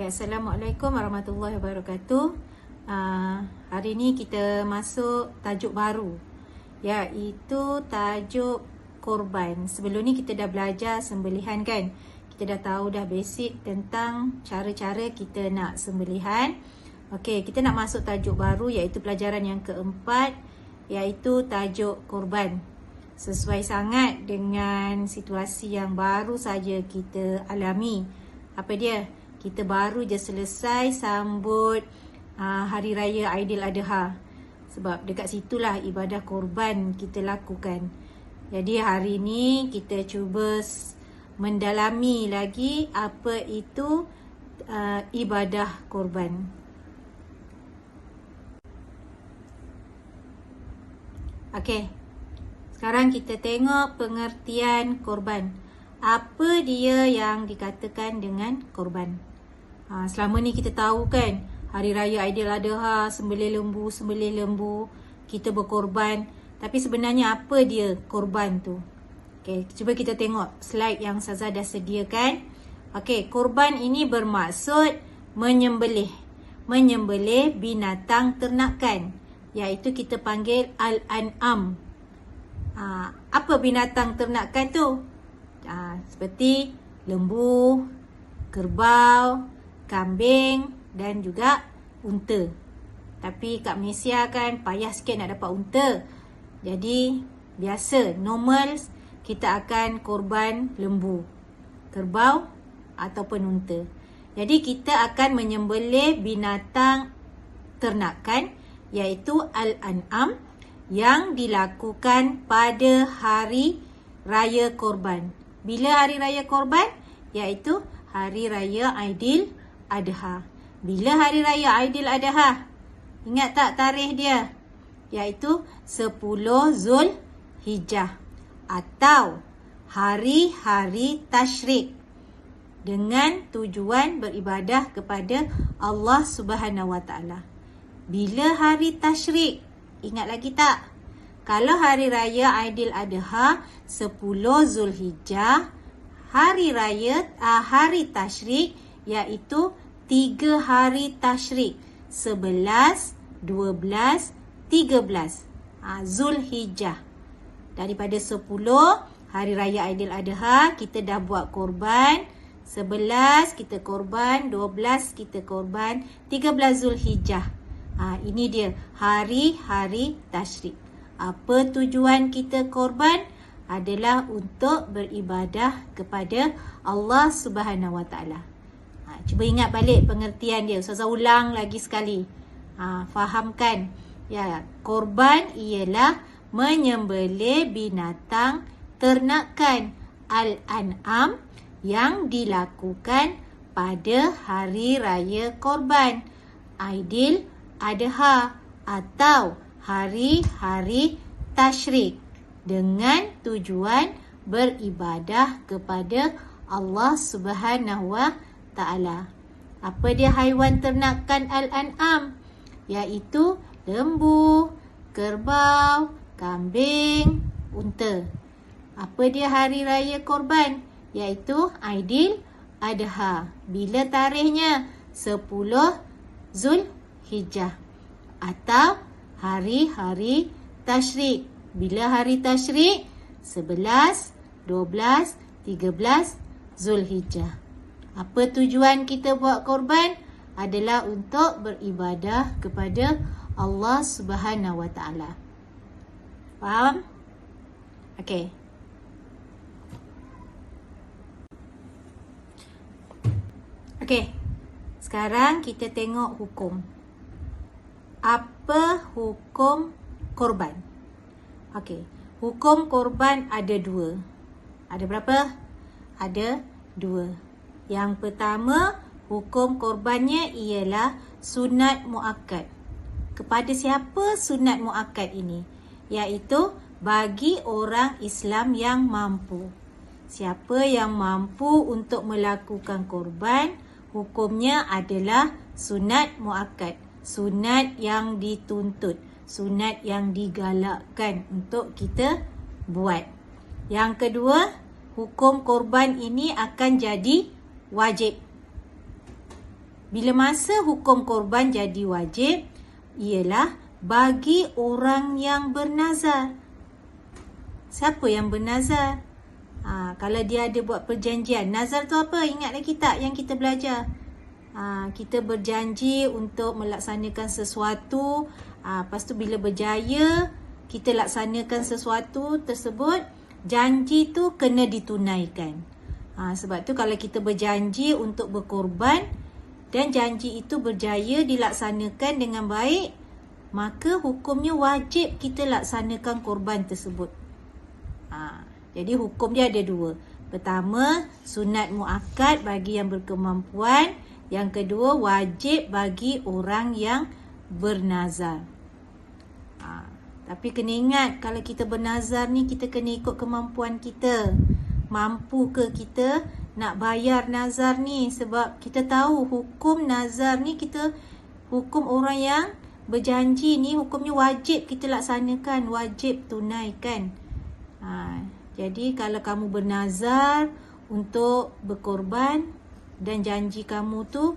Okay, Assalamualaikum warahmatullahi wabarakatuh. Uh, hari ni kita masuk tajuk baru iaitu tajuk korban. Sebelum ni kita dah belajar sembelihan kan? Kita dah tahu dah basic tentang cara-cara kita nak sembelihan. Okey, kita nak masuk tajuk baru iaitu pelajaran yang keempat iaitu tajuk korban. Sesuai sangat dengan situasi yang baru saja kita alami. Apa dia? Kita baru je selesai sambut uh, Hari Raya Aidiladha. Sebab dekat situlah ibadah korban kita lakukan. Jadi hari ini kita cuba mendalami lagi apa itu uh, ibadah korban. Okey. Sekarang kita tengok pengertian korban. Apa dia yang dikatakan dengan korban? Ha, selama ni kita tahu kan, Hari Raya Aidiladha, sembelih lembu, sembelih lembu, kita berkorban. Tapi sebenarnya apa dia korban tu? Okay, cuba kita tengok slide yang Saza dah sediakan. Okay, korban ini bermaksud menyembelih. Menyembelih binatang ternakan. Iaitu kita panggil Al-An'am. Ha, apa binatang ternakan tu? Ha, seperti lembu, kerbau, kambing dan juga unta. Tapi kat Malaysia kan payah sikit nak dapat unta. Jadi biasa normal kita akan korban lembu, kerbau ataupun unta. Jadi kita akan menyembelih binatang ternakan iaitu al-an'am yang dilakukan pada hari raya korban. Bila hari raya korban? Iaitu hari raya Aidil Adha. Bila hari raya Aidil Adha? Ingat tak tarikh dia? Iaitu 10 Zul Hijjah atau hari-hari tashrik dengan tujuan beribadah kepada Allah Subhanahu Wa Taala. Bila hari tashrik? Ingat lagi tak? Kalau hari raya Aidil Adha 10 Zulhijjah, hari raya uh, hari tasyrik iaitu 3 hari tasyrik. 11, 12, 13. Uh, Zulhijjah. Daripada 10 hari raya Aidil Adha kita dah buat korban. 11 kita korban, 12 kita korban, 13 Zulhijjah. Ha, ini dia hari-hari tasyrik. Apa tujuan kita korban? Adalah untuk beribadah kepada Allah Subhanahu Wa Taala. Cuba ingat balik pengertian dia. Ustazah ulang lagi sekali. Ha, fahamkan. Ya, korban ialah menyembelih binatang ternakan al-an'am yang dilakukan pada hari raya korban. Aidil adha atau hari-hari tasyrik dengan tujuan beribadah kepada Allah Subhanahu Wa Taala. Apa dia haiwan ternakan al-an'am? Iaitu lembu, kerbau, kambing, unta. Apa dia hari raya korban? Iaitu Aidil Adha. Bila tarikhnya? 10 Zul Hijjah atau hari-hari tasyrik. Bila hari tasyrik? 11, 12, 13 Zulhijjah. Apa tujuan kita buat korban? Adalah untuk beribadah kepada Allah Subhanahu Wa Taala. Faham? Okey. Okey. Sekarang kita tengok hukum apa hukum korban? Okey, hukum korban ada dua. Ada berapa? Ada dua. Yang pertama, hukum korbannya ialah sunat muakkad. Kepada siapa sunat muakkad ini? Iaitu bagi orang Islam yang mampu. Siapa yang mampu untuk melakukan korban, hukumnya adalah sunat muakkad sunat yang dituntut, sunat yang digalakkan untuk kita buat. Yang kedua, hukum korban ini akan jadi wajib. Bila masa hukum korban jadi wajib ialah bagi orang yang bernazar. Siapa yang bernazar? Ha, kalau dia ada buat perjanjian. Nazar tu apa? Ingat lagi tak yang kita belajar? Ha, kita berjanji untuk melaksanakan sesuatu. Ha, lepas tu bila berjaya, kita laksanakan sesuatu tersebut. Janji tu kena ditunaikan. Ha, sebab tu kalau kita berjanji untuk berkorban, dan janji itu berjaya dilaksanakan dengan baik, maka hukumnya wajib kita laksanakan korban tersebut. Ha, jadi hukum dia ada dua. Pertama, sunat muakkad bagi yang berkemampuan. Yang kedua, wajib bagi orang yang bernazar. Ha, tapi kena ingat, kalau kita bernazar ni, kita kena ikut kemampuan kita. Mampu ke kita nak bayar nazar ni? Sebab kita tahu hukum nazar ni kita hukum orang yang berjanji ni hukumnya wajib kita laksanakan wajib tunaikan. Ha, jadi kalau kamu bernazar untuk berkorban dan janji kamu tu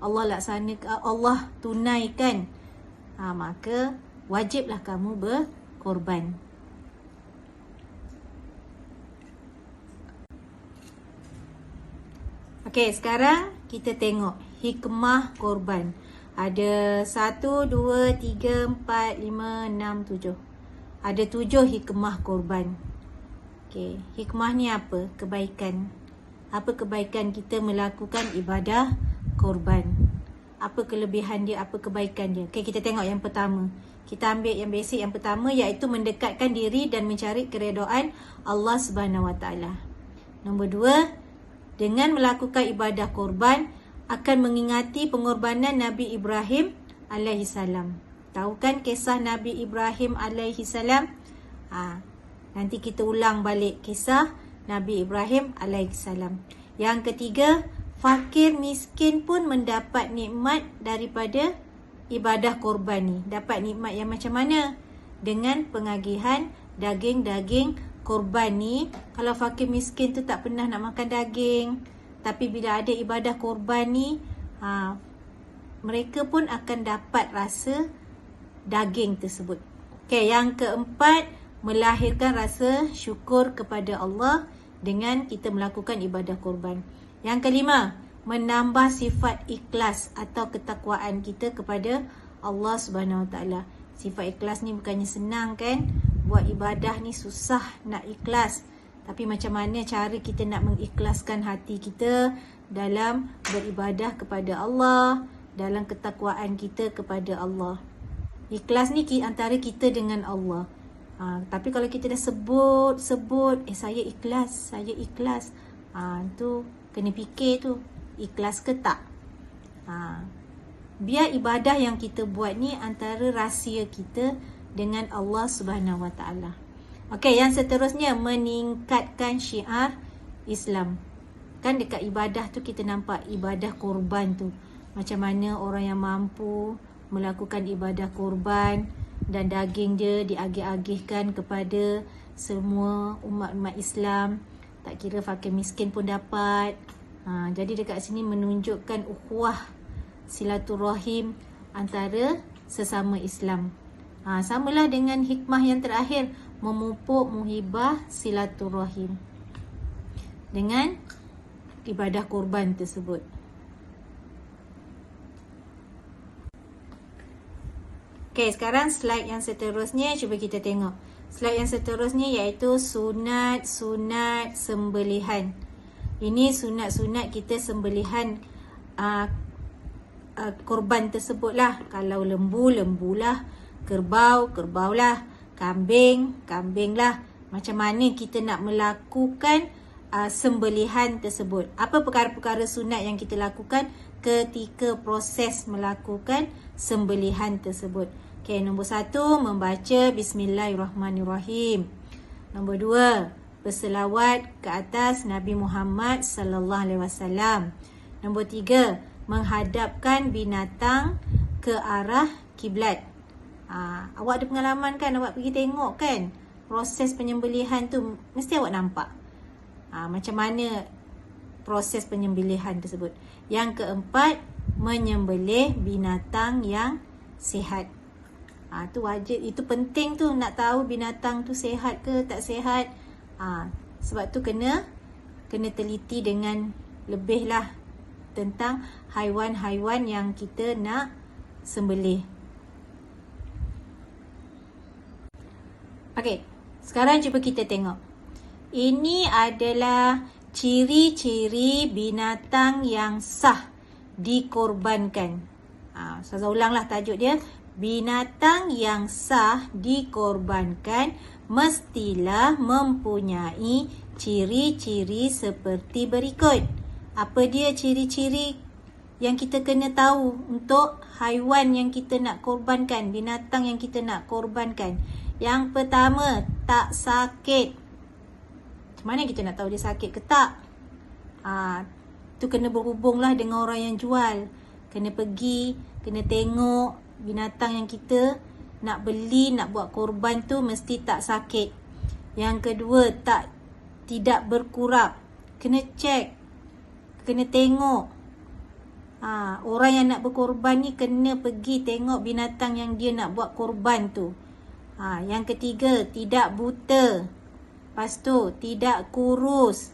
Allah laksanakan Allah tunaikan ha, maka wajiblah kamu berkorban Okey, sekarang kita tengok hikmah korban. Ada 1, 2, 3, 4, 5, 6, 7. Ada 7 hikmah korban. Okey, hikmah ni apa? Kebaikan. Apa kebaikan kita melakukan ibadah korban? Apa kelebihan dia, apa kebaikan dia? Okey, kita tengok yang pertama. Kita ambil yang basic yang pertama iaitu mendekatkan diri dan mencari keredaan Allah Subhanahu Wa Taala. Nombor dua, dengan melakukan ibadah korban akan mengingati pengorbanan Nabi Ibrahim alaihi salam. Tahu kan kisah Nabi Ibrahim alaihi salam? Ha, nanti kita ulang balik kisah Nabi Ibrahim alaihi salam. Yang ketiga, fakir miskin pun mendapat nikmat daripada ibadah korban ni. Dapat nikmat yang macam mana? Dengan pengagihan daging-daging korban ni kalau fakir miskin tu tak pernah nak makan daging. Tapi bila ada ibadah korban ni ha, mereka pun akan dapat rasa daging tersebut. Okay, yang keempat melahirkan rasa syukur kepada Allah dengan kita melakukan ibadah korban. Yang kelima menambah sifat ikhlas atau ketakwaan kita kepada Allah Subhanahu Wa Taala. Sifat ikhlas ni bukannya senang kan buat ibadah ni susah nak ikhlas. Tapi macam mana cara kita nak mengikhlaskan hati kita dalam beribadah kepada Allah, dalam ketakwaan kita kepada Allah. Ikhlas ni antara kita dengan Allah. Ha, tapi kalau kita dah sebut, sebut, eh saya ikhlas, saya ikhlas. Ha, tu kena fikir tu, ikhlas ke tak? Ha, biar ibadah yang kita buat ni antara rahsia kita dengan Allah Subhanahu Wa Taala. Okey, yang seterusnya meningkatkan syiar Islam. Kan dekat ibadah tu kita nampak ibadah korban tu. Macam mana orang yang mampu melakukan ibadah korban dan daging dia diagih-agihkan kepada semua umat-umat Islam. Tak kira fakir miskin pun dapat. Ha, jadi dekat sini menunjukkan ukhuwah silaturahim antara sesama Islam. Ha, samalah dengan hikmah yang terakhir. Memupuk muhibah silaturahim. Dengan ibadah korban tersebut. Okay, sekarang slide yang seterusnya. Cuba kita tengok. Slide yang seterusnya iaitu sunat-sunat sembelihan. Ini sunat-sunat kita sembelihan uh, uh, korban tersebut lah. Kalau lembu, lembulah kerbau, kerbau lah, kambing, kambing lah. Macam mana kita nak melakukan uh, sembelihan tersebut. Apa perkara-perkara sunat yang kita lakukan ketika proses melakukan sembelihan tersebut. Okay, nombor satu, membaca Bismillahirrahmanirrahim. Nombor dua, berselawat ke atas Nabi Muhammad sallallahu alaihi wasallam. Nombor tiga, menghadapkan binatang ke arah kiblat. Ha, awak ada pengalaman kan awak pergi tengok kan proses penyembelihan tu mesti awak nampak. Ha, macam mana proses penyembelihan tersebut. Yang keempat, menyembelih binatang yang sihat. Ha, tu wajib, itu penting tu nak tahu binatang tu sihat ke tak sihat. Ha, sebab tu kena kena teliti dengan lebihlah tentang haiwan-haiwan yang kita nak sembelih. Okey, sekarang cuba kita tengok. Ini adalah ciri-ciri binatang yang sah dikorbankan. Ha, saya ulanglah tajuk dia. Binatang yang sah dikorbankan mestilah mempunyai ciri-ciri seperti berikut. Apa dia ciri-ciri yang kita kena tahu untuk haiwan yang kita nak korbankan, binatang yang kita nak korbankan? Yang pertama, tak sakit. Macam mana kita nak tahu dia sakit ke tak? Ha, tu kena berhubunglah dengan orang yang jual. Kena pergi, kena tengok binatang yang kita nak beli, nak buat korban tu mesti tak sakit. Yang kedua, tak tidak berkurap. Kena cek. Kena tengok. Ha, orang yang nak berkorban ni kena pergi tengok binatang yang dia nak buat korban tu. Ha, yang ketiga, tidak buta. Lepas tu, tidak kurus.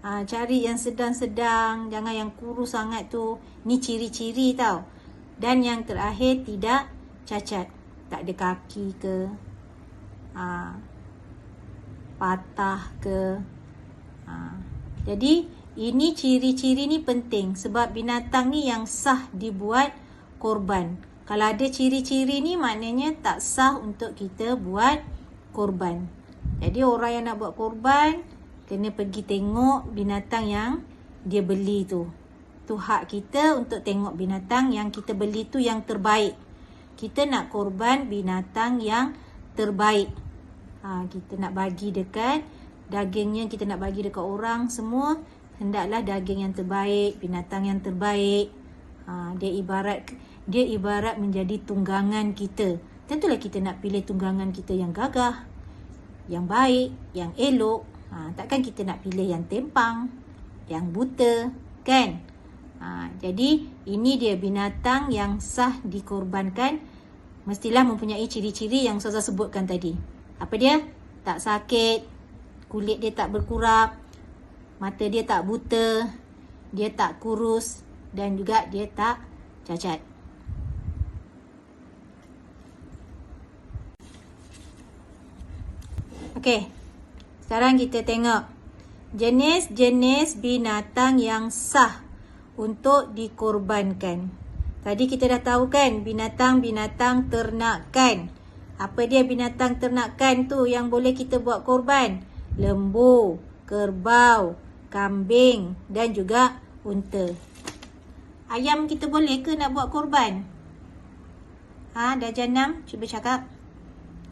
Ha, cari yang sedang-sedang, jangan yang kurus sangat tu. Ni ciri-ciri tau. Dan yang terakhir, tidak cacat. Tak ada kaki ke. Ha, patah ke. Ha, jadi, ini ciri-ciri ni penting. Sebab binatang ni yang sah dibuat korban. Kalau ada ciri-ciri ni maknanya tak sah untuk kita buat korban. Jadi orang yang nak buat korban kena pergi tengok binatang yang dia beli tu. Tu hak kita untuk tengok binatang yang kita beli tu yang terbaik. Kita nak korban binatang yang terbaik. Ha, kita nak bagi dekat dagingnya kita nak bagi dekat orang semua hendaklah daging yang terbaik, binatang yang terbaik. Ha, dia ibarat dia ibarat menjadi tunggangan kita. Tentulah kita nak pilih tunggangan kita yang gagah, yang baik, yang elok. Ha, takkan kita nak pilih yang tempang, yang buta, kan? Ha, jadi ini dia binatang yang sah dikorbankan mestilah mempunyai ciri-ciri yang saya sebutkan tadi. Apa dia? Tak sakit, kulit dia tak berkurap, mata dia tak buta, dia tak kurus dan juga dia tak cacat. Okey. Sekarang kita tengok jenis-jenis binatang yang sah untuk dikorbankan. Tadi kita dah tahu kan binatang-binatang ternakan. Apa dia binatang ternakan tu yang boleh kita buat korban? Lembu, kerbau, kambing dan juga unta. Ayam kita boleh ke nak buat korban? Ha, dah jenam? Cuba cakap.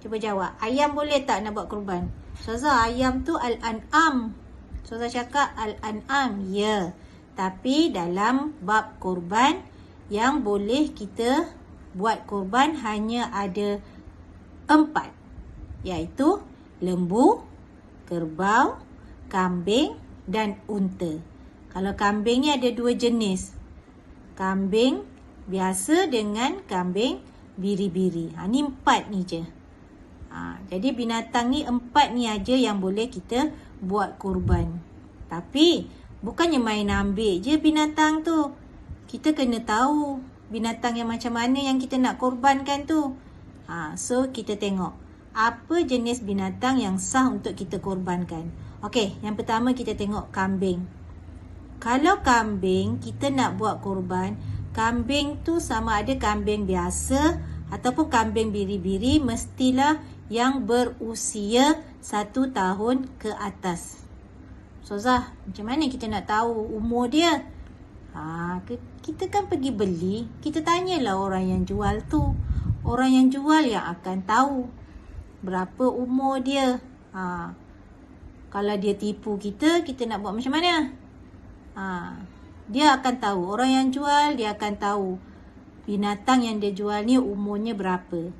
Cuba jawab. Ayam boleh tak nak buat kurban? Ustazah, ayam tu al-an'am. Ustazah cakap al-an'am. Ya. Tapi dalam bab kurban yang boleh kita buat kurban hanya ada empat. Iaitu lembu, kerbau, kambing dan unta. Kalau kambing ni ada dua jenis. Kambing biasa dengan kambing biri-biri. Ha, ni empat ni je. Ha, jadi binatang ni empat ni aja yang boleh kita buat kurban. Tapi bukannya main ambil je binatang tu. Kita kena tahu binatang yang macam mana yang kita nak kurbankan tu. Ha, so kita tengok apa jenis binatang yang sah untuk kita kurbankan. Okey, yang pertama kita tengok kambing. Kalau kambing kita nak buat kurban, kambing tu sama ada kambing biasa ataupun kambing biri-biri mestilah yang berusia satu tahun ke atas. Sozah, macam mana kita nak tahu umur dia? Ha, kita kan pergi beli, kita tanyalah orang yang jual tu. Orang yang jual yang akan tahu berapa umur dia. Ha, kalau dia tipu kita, kita nak buat macam mana? Ha, dia akan tahu. Orang yang jual, dia akan tahu binatang yang dia jual ni umurnya berapa.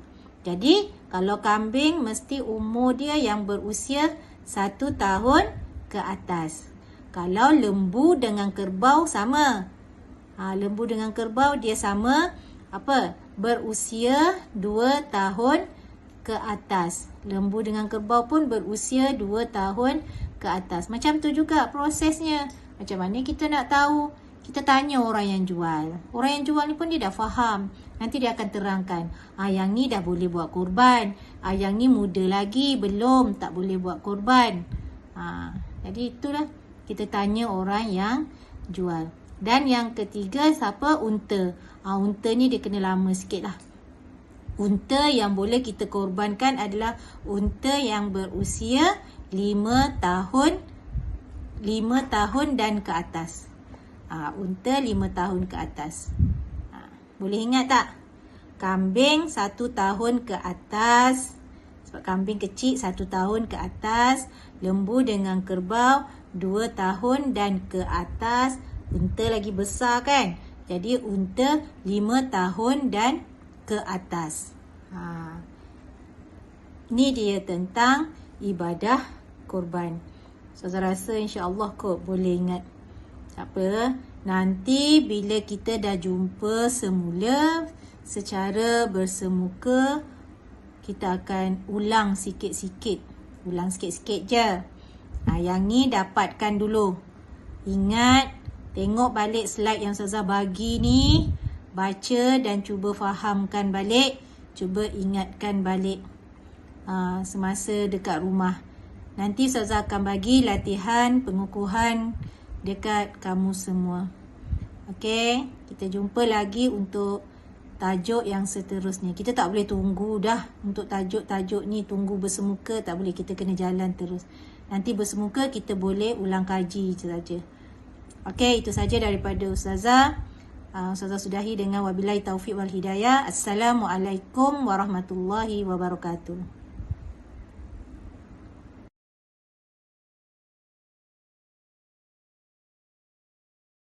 Jadi, kalau kambing mesti umur dia yang berusia satu tahun ke atas. Kalau lembu dengan kerbau sama. Ha, lembu dengan kerbau dia sama apa? Berusia 2 tahun ke atas. Lembu dengan kerbau pun berusia 2 tahun ke atas. Macam tu juga prosesnya. Macam mana kita nak tahu? Kita tanya orang yang jual. Orang yang jual ni pun dia dah faham. Nanti dia akan terangkan. Ah, yang ni dah boleh buat kurban. Ah, yang ni muda lagi. Belum. Tak boleh buat kurban. Ha, jadi itulah kita tanya orang yang jual. Dan yang ketiga siapa? Unta. Ha, unta ni dia kena lama sikit lah. Unta yang boleh kita korbankan adalah unta yang berusia 5 tahun 5 tahun dan ke atas. Ha, unta 5 tahun ke atas. Ha, boleh ingat tak? Kambing 1 tahun ke atas. Sebab kambing kecil 1 tahun ke atas. Lembu dengan kerbau dua tahun dan ke atas unta lagi besar kan jadi unta lima tahun dan ke atas ha. ni dia tentang ibadah korban so, saya rasa insyaAllah kot boleh ingat apa nanti bila kita dah jumpa semula secara bersemuka kita akan ulang sikit-sikit ulang sikit-sikit je Ha, yang ni dapatkan dulu. Ingat, tengok balik slide yang Ustazah bagi ni. Baca dan cuba fahamkan balik. Cuba ingatkan balik ha, semasa dekat rumah. Nanti Ustazah akan bagi latihan pengukuhan dekat kamu semua. Okey, kita jumpa lagi untuk tajuk yang seterusnya. Kita tak boleh tunggu dah untuk tajuk-tajuk ni tunggu bersemuka. Tak boleh, kita kena jalan terus. Nanti bersemuka kita boleh ulang kaji saja. Okey, itu saja daripada Ustazah. Uh, Ustazah sudahi dengan wabillahi taufiq wal hidayah. Assalamualaikum warahmatullahi wabarakatuh.